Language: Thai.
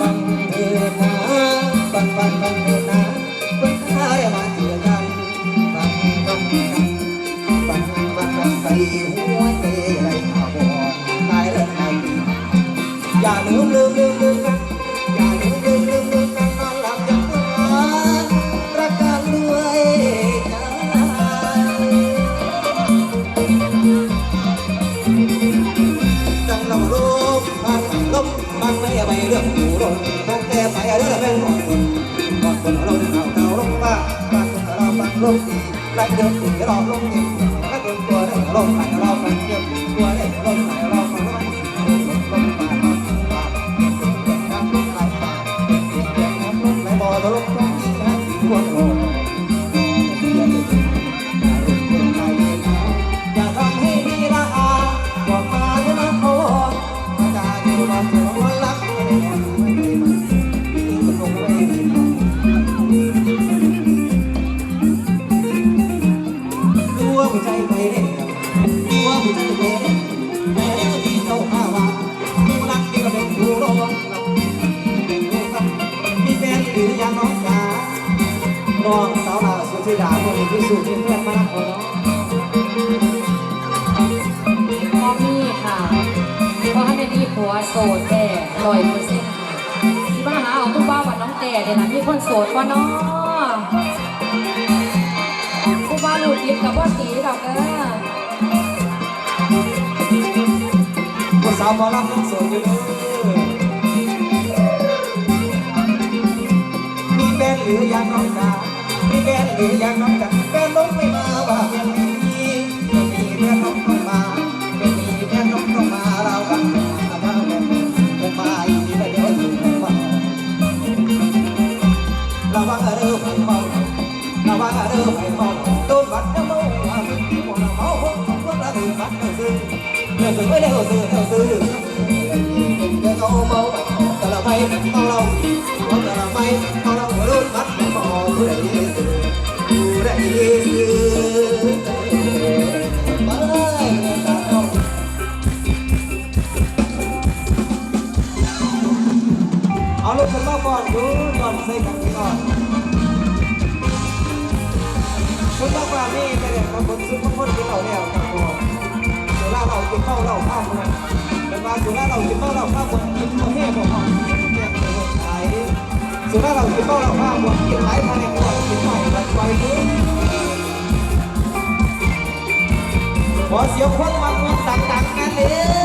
บังเอิญนะบังบังบังเอิญนะบังท้ายมาเจอกันบังบังบังบังบังบังใส่หัวใจไรข่าบอดตายแล้วไหนอย่าลืมลืมลืมลืมกันอย่าลืมลืมลืมลืมกันนอนหลับยังฝันรักกันด้วย รื่องอยู่รถบางแต่ไปเรื่องเป็นคนบางคนเราเอาเท้าลงบ้าบางคนเราบางลงดีไล่เดินถึงเราลงเองถ้าตัวตัวได้ลงไหลเราไปเยี่ยมตัวได้ลงไหลเราไปลงลงมาลงมาน้ำลงไหลมาน้ำลงไหลบ่อตัวลงตรงนี้นะหัวโหัวใจไปเด็กรู้ว่าหัวใจไปเด็กแม้ว่ที่เขาหาว่ารักที่ก็เป็นผู้ร้องเป็นผู้คำมีแฟนหรือยังน้องจ๋าน้องสาวลาสุธิดาคนที่สุดเป็นเพื่อนมากคนน้องพ่อมี่ค่ะเพราะให้ได้มีผัวโสดแต่ร้อยเปอร์เซ็นต์ค่ะที่มาหาเอาผู้บ้าวันน้องแต่เดี๋ยวนะมีคนโสดว่าน้อผู้ ยิบกับว่าสีดอกเด้อผู้สาวหมอลำยังสวยอยู่เด้อมีแฟนหรือยังน้องจ๋ามีแฟนหรือยังน้องจ๋า ซื้อไม่ได้ซื้อเดือดซื้อเดือดเอาเมาแต่ละไปเมาเราแต่ละไปเมาเราโดนบัดเมาผู้ใดซื้อผู้ใดซื้อไปตาต้องเอาลูกขึ้นมาก่อนดูก่อนใส่กันก่อนคุณต้องมานี่ไปเนี่ยบางคนซื้องคนกินเหล้าแล้วครับผม สุราเรากินเหล้าเราข้ามเลยเป็นว่าสุราเรากินเหล้าเราข้ามหมดกินประเทศของเราแกเป็นคนขายสุราเรากินเหล้าเราข้ามหมดกินหลายพันเนี่ยกินใหม่บัดไฟพื้ขอเสียงคนมาคนต่างๆกันเลย